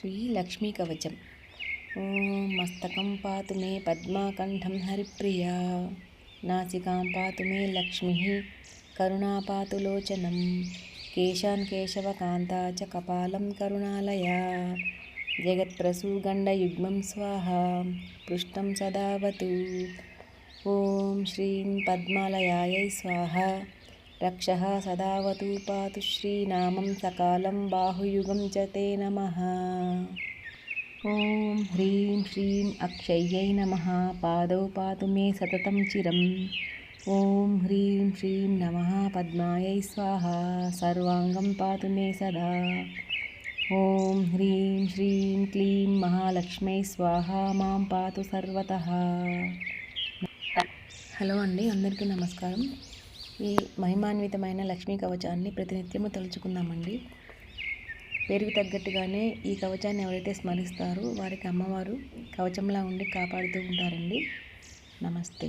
శ్రీ లక్ష్మీ కవచం. ఓం మస్తకం పాతు మే పద్మాకంఠం హరిప్రియా. నాసికాం పాతు మే లక్ష్మి. కరుణా పాతు లోచనం. కేశాన్ కేశవకాంతా చ కపాలం కరుణాలయా. జగత్ప్రసూగండయుగ్మం స్వాహ. పృష్టం సదావతు. ఓం శ్రీం పద్మాలయాయై స్వాహ. రక్ష సదావతు పాతు శ్రీనామం సకాలం బాహుయుగం చ తే నమ ఓం హ్రీం శ్రీం అక్షయ్యై నమ పాదౌ పాతు మే సతతం చిరం ఓం హ్రీం శ్రీం నమ పద్మాయై స్వాహ సర్వాంగం పాతు మే సదా ఓం హ్రీం శ్రీం క్లీం మహాలక్ష్మై స్వాహ మాం పాతు సర్వత హలో అండి అందరికీ నమస్కారం ఈ మహిమాన్వితమైన లక్ష్మీ కవచాన్ని ప్రతినిత్యము తలుచుకుందామండి. పేరుకు తగ్గట్టుగానే ఈ కవచాన్ని ఎవరైతే స్మరిస్తారో వారికి అమ్మవారు కవచంలా ఉండి కాపాడుతూ ఉంటారండి. నమస్తే.